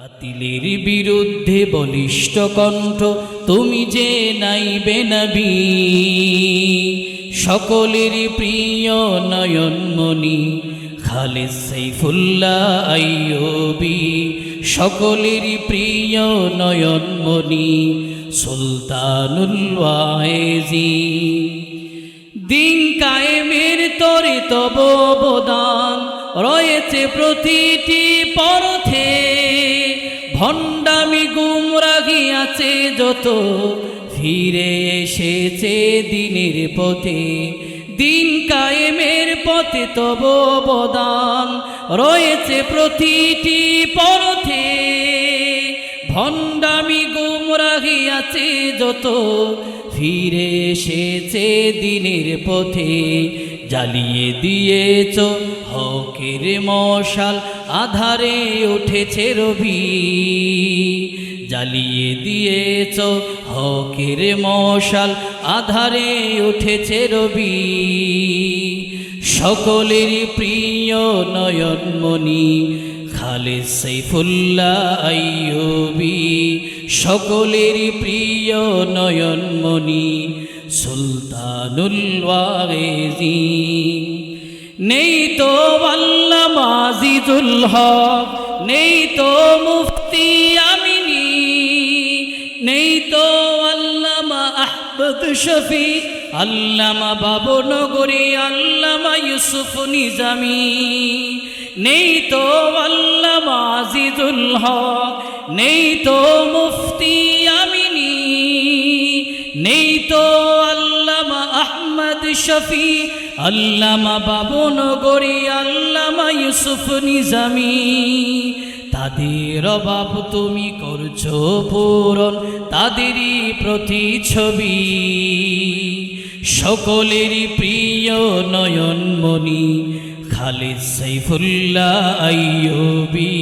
বাতিলের বিরুদ্ধে বলিষ্ঠ কণ্ঠ, তুমি যে নাইবে নবী, সকলের প্রিয় নয়নমণি খালিদ সাইফুল্লাহ আইয়বি, সকলের প্রিয় নয়নমণি, সুলতানুল ওয়াইজি দিন কায়েমের তরে তব অবদান, রয়েছে প্রতিটি পরথে ভণ্ডামি গুমরাগি আছে যত, ফিরে এসেছে দিনের পথে। দিন কায়েমের পথে তব অবদান রয়েছে প্রতিটি পরথে ভণ্ডামি গুমরাহি আছে যত, ফিরে এসেছে দিনের পথে। জ্বালিয়ে দিয়েছ হকের মশাল, আধারে উঠেছে রবি। জ্বালিয়ে দিয়েছ হকের মশাল, আধারে উঠেছে রবি। সকলের প্রিয় নয়নমণি, খালেদ সাইফুল্লাহ আইয়বি। সকলের প্রিয় নয়নমণি সুলতানুল নেই তো মাজিদুল হক, নেই তো মুফতি আমিনী। নেই তো আল্লামা আহমদ শফি, আল্লামা বাবু নগরী আল্লামা ইউসুফ নিজামি। নেই তো আল্লামা আজিজুল হক, নেই তো মুফতি শফি, আল্লামা বাবু নগরী আল্লামা ইউসুফ নিজামি। তাদের অভাব তুমি করছ পূরণ, তাদেরই প্রতিছবি সকলেরই প্রিয় নয়নমণি, খালিদ সাইফুল্লাহ আইয়বি।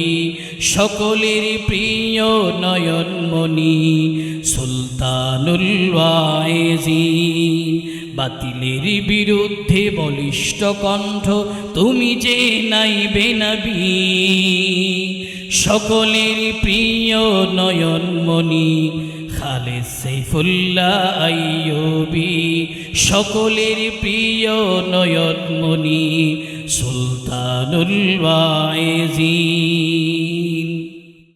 সকলের প্রিয় নয়নমণি, সুলতানুল ওয়াইজি বাতিলের বিরুদ্ধে বলিষ্ঠ কণ্ঠ, তুমি যে নাইবে নবী সকলের প্রিয় নয়নমণি, খালে সাইফুল্লাহ আইয়বি, সকলের প্রিয় নয়নমণি, সুলতানুল ওয়াইজি